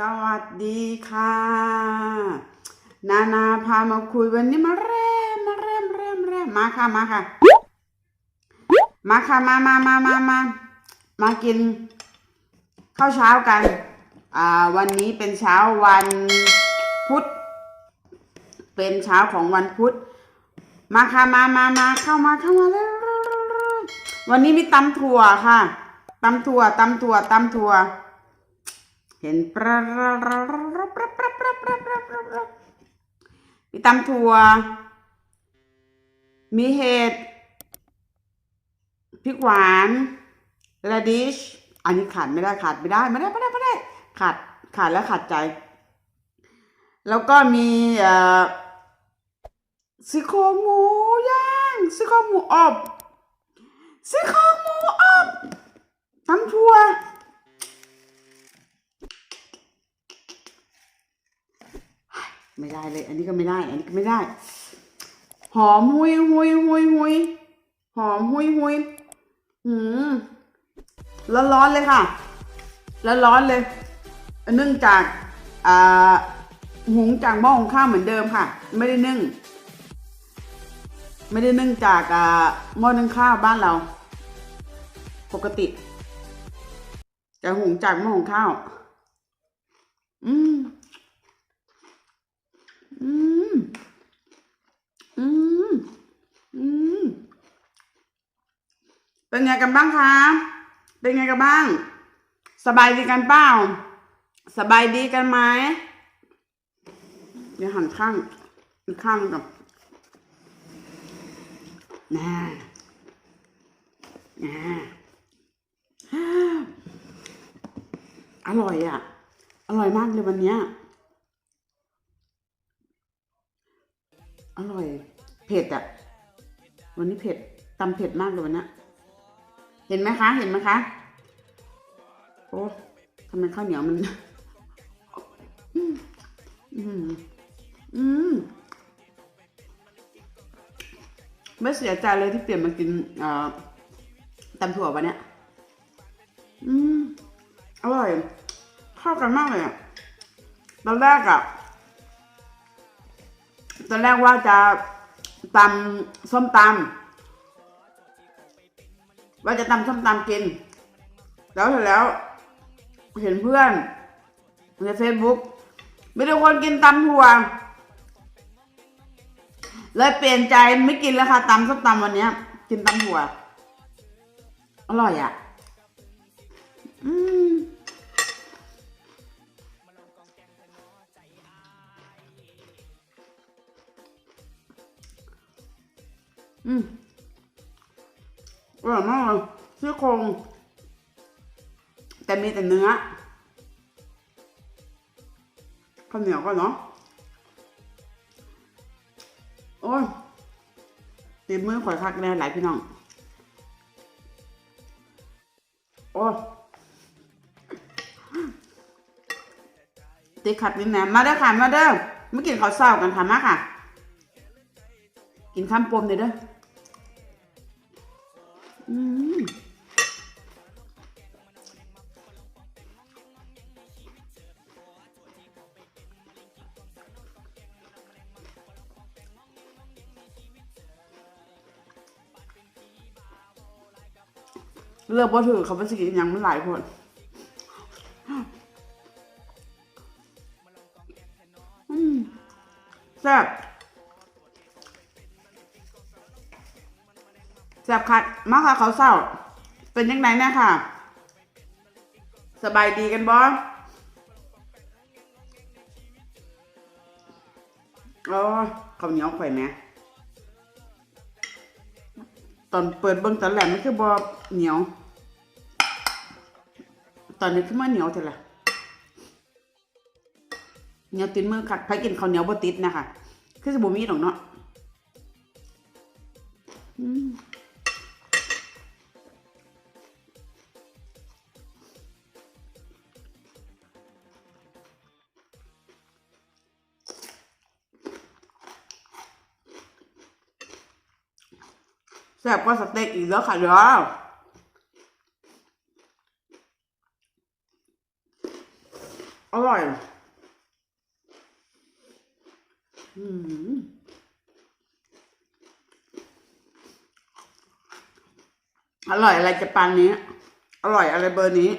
สวัสดีค่ะ นานาพามาคุยวันนี้มาเร่มาเร่มเร่มเร่มมาค่ะมาค่ะ มาค่ะมามามามามามากินข้าวเช้ากัน อ่า วันนี้เป็นเช้าวันพุธ เป็นเช้าของวันพุธ มาค่ะมามามาเข้ามาเข้ามาเร็ววันนี้มีตำถั่วค่ะตำถั่วตำถั่วตำถั่ว เห็นปลามีตำถั่ว มีเห็ดพริกหวานระดิช อันนี้ขาดไม่ได้ขาดไม่ได้ไม่ได้ไม่ได้ไม่ได้ ขาดขาดแล้วขาดใจ แล้วก็มีเอ่อซี่โครงหมูย่างซี่โครงหมูอบซี่โครงหมูอบตำถั่ว ไม่ได้เลย อันนี้ก็ไม่ได้ อันนี้ก็ไม่ได้ หอมหุยหุยหุยหุยหอมหุยหุยหืมร้อนร้อนเลยค่ะแล้วร้อนเลย เนื่องจาก อ่า หุงจากหม้อหุงข้าวเหมือนเดิมค่ะ ไม่ได้นึ่ง ไม่ได้นึ่งจาก อ่า หม้อนึ่งข้าวบ้านเรา ปกติจะหุงจากหม้อหุงข้าว อืม อืม อืม อืม เป็นไงกันบ้างคะ เป็นไงกันบ้าง สบายดีกันเปล่า สบายดีกันไหม เดี๋ยวหันข้างอีกข้างกับน่าน่าอร่อยอะ อร่อยมากเลยวันเนี้ย อร่อย เผ็ดอะ วันนี้เผ็ดตำเผ็ดมากเลยวันนี้เห็นไหมคะ เห็นไหมคะ โอ้ทำไมข้าวเหนียวมัน อืม อืม ไม่เสียใจเลยที่เปลี่ยนมากินเอ่อตำถั่ววันนี้อืม อร่อย เข้ากันมากเลยอะตอนแรกอะ ตอนแรกว่าจะตำส้มตำว่าจะตำส้มตำกิน แล้วเสร็จแล้ว เห็นเพื่อนในเฟซบุ๊กมีแต่คนกินตำถั่วเลยเปลี่ยนใจไม่กินแล้วค่ะตำส้มตำวันนี้กินตำถั่วอร่อยอะ อืม อืมอร่อยมากเลยซี่โครงแต่มีแต่เนื้อข้าวเหนียวก็เนาะโอ้ยตีมือข่อยคักแน่หลายพี่น้อง โอ้ยตีขัดนิดแหนมมาเด้อค่ะ มาเด้อไม่กินข้าวเศร้ากันค่ะมาค่ะ กินข้ามปมเลยเด้อ อืมเลือกบ่ถือเขาเป็นสกินยังมันหลายคนแซ่บ แซ่บคัดมาค่ะเขาเศร้า เป็นยังไงแน่ค่ะ สบายดีกันบ่โอ้ยข้าวเหนียวข่อยแหมตอนเปิดเบิ่งตอนแรกมันคือบ่เหนียว ตอนนี้คือมาเหนียวเท่าไหร่เหนียวติดมือคักใครกินข้าวเหนียวบ่ติดนะคะคือสิบ่มีดอกเนาะ แซ่บกว่าสเต็กอีกแล้วค่ะเดี๋ยวอร่อย อืมอร่อยอะไรจะปานนี้ อร่อยอะไรเบอร์นี้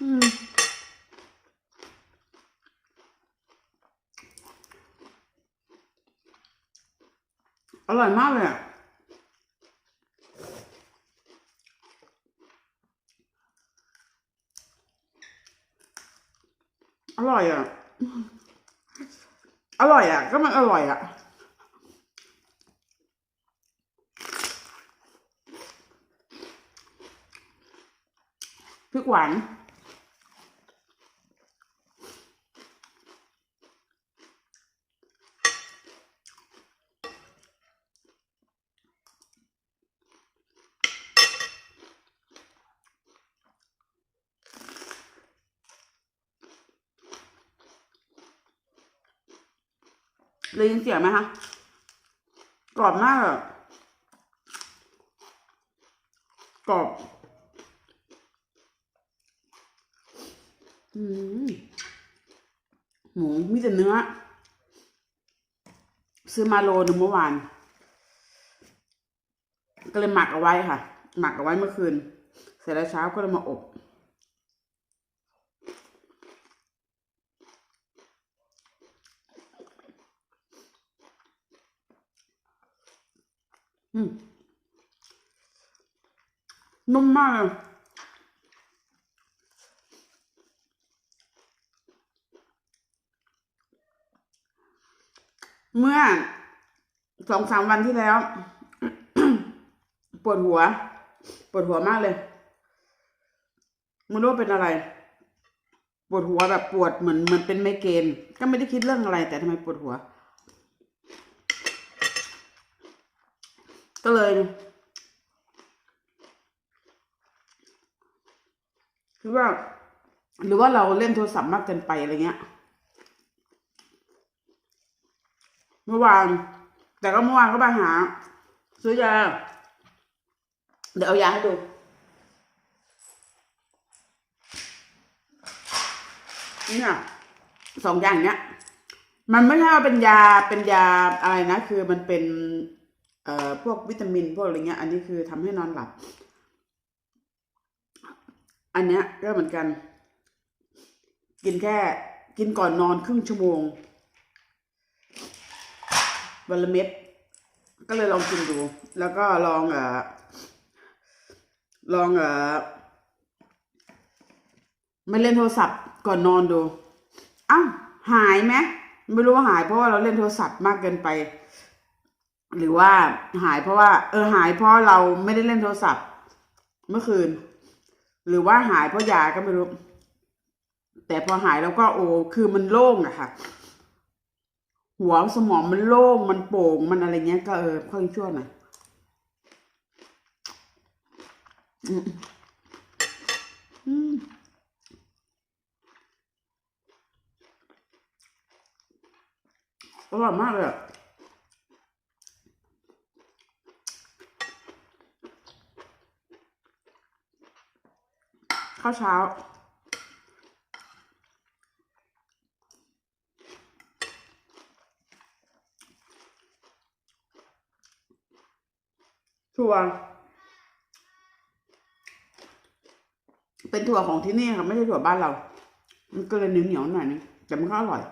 อืม อ ร่อยมากเลยอะอร่อยอะ อร่อยอะ ก็มันอร่อยอะพริกหวาน ได้ยินเสียงไหมคะกรอบมากอะกรอบ อืมหมูมีแต่เนื้อ ซื้อมาโลหนึงเมื่อวาน ก็เลยหมักเอาไว้ค่ะ หมักเอาไว้เมื่อคืน เสร็จแล้วเช้าก็เลยมาอบ อืมนุ่มมากเลยเมื่อสองสามวันที่แล้ว ปวดหัว ปวดหัวมากเลยไม่รู้เป็นอะไร ปวดหัวแบบปวดเหมือนเหมือนเป็นไมเกรนก็ไม่ได้คิดเรื่องอะไร แต่ทำไมปวดหัว ก็เลยคือว่า หรือว่าเราเล่นโทรศัพท์มากเกินไปอะไรเงี้ย เมื่อวาน แต่ก็เมื่อวานก็ไปหา ซื้อยา เดี๋ยวเอายาให้ดูเนี่ยสองอย่างเนี้ย มันไม่ใช่ว่าเป็นยาเป็นยาอะไรนะ คือมันเป็น เอ่อพวกวิตามินพวกอะไรเงี้ย อันนี้คือทำให้นอนหลับ อันเนี้ยก็เหมือนกัน กินแค่กินก่อนนอนครึ่งชั่วโมงวันละเม็ดก็เลยลองกินดู แล้วก็ลองเอ่อลองเอ่อไม่เล่นโทรศัพท์ก่อนนอนดูอ้าหายไหมไม่รู้ว่าหายเพราะว่าเราเล่นโทรศัพท์มากเกินไป หรือว่าหายเพราะว่า เออหายเพราะเราไม่ได้เล่นโทรศัพท์ เมื่อคืน หรือว่าหายเพราะยาก็ไม่รู้ แต่พอหายแล้วก็โอ้คือมันโล่งอะค่ะ หัวสมองมันโล่งมันโป่งมันอะไรเงี้ยก็เออค่อยชั่วหน่อยอืมอืมอร่อยมากเลยอะ ข้าวเช้า ถั่ว เป็นถั่วของที่นี่ค่ะ ไม่ใช่ถั่วบ้านเรา มันก็เลยเหนียวเหนียวๆหน่อยนึงแต่มันก็อร่อย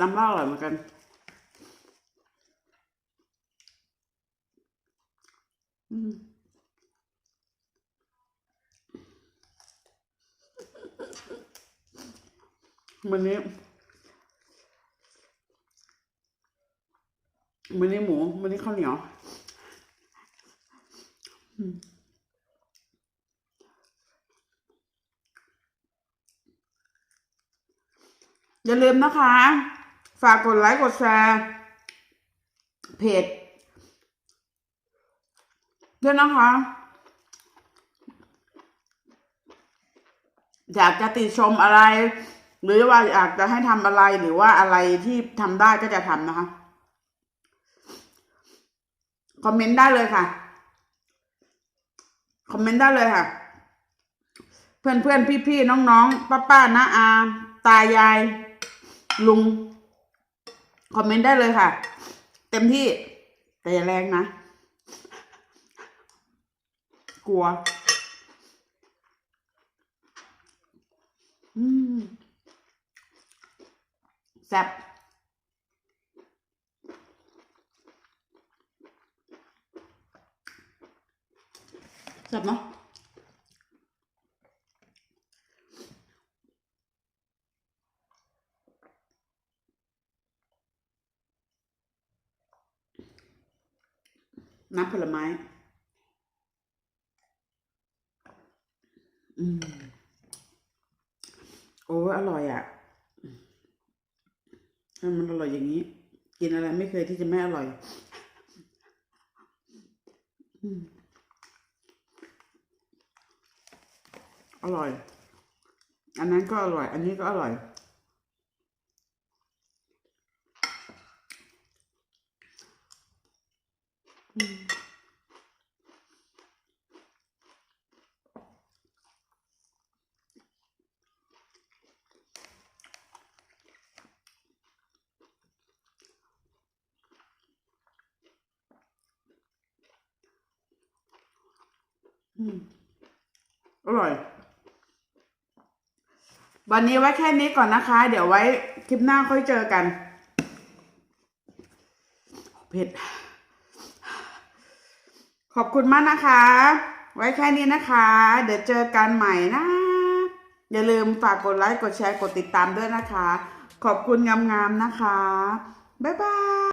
น้ำว่าอร่อยเหมือนกัน อืม วันนี้มันนี้หมูมันนี้ข้าวเหนียวอย่าลืมนะคะ ฝากกดไลค์กดแชร์เพจ ด้วยนะคะ อยากจะติชมอะไร หรือว่าอยากจะให้ทำอะไรหรือว่าอะไรที่ทำได้ก็จะทำนะคะ คอมเมนต์ได้เลยค่ะ คอมเมนต์ได้เลยค่ะ เพื่อนเพื่อนพี่พี่ๆน้องป้าป้าน้าอาตายาย ลุง คอมเมนต์ได้เลยค่ะ เต็มที่แต่อย่าแรงนะ กลัว อืมแซ่บแซ่บเนาะน้ำผลไม้ อืม โอ้อร่อยอะทำมันอร่อยอย่างนี้ กินอะไรไม่เคยที่จะไม่อร่อยอืมอร่อย อันนั้นก็อร่อย อันนี้ก็อร่อย อืม วันนี้ไว้แค่นี้ก่อนนะคะ เดี๋ยวไว้คลิปหน้าค่อยเจอกัน เผ็ด ขอบคุณมากนะคะ ไว้แค่นี้นะคะ เดี๋ยวเจอกันใหม่นะ อย่าลืมฝากกดไลค์ กดแชร์ กดติดตามด้วยนะคะ ขอบคุณงามๆนะคะ บ๊ายบาย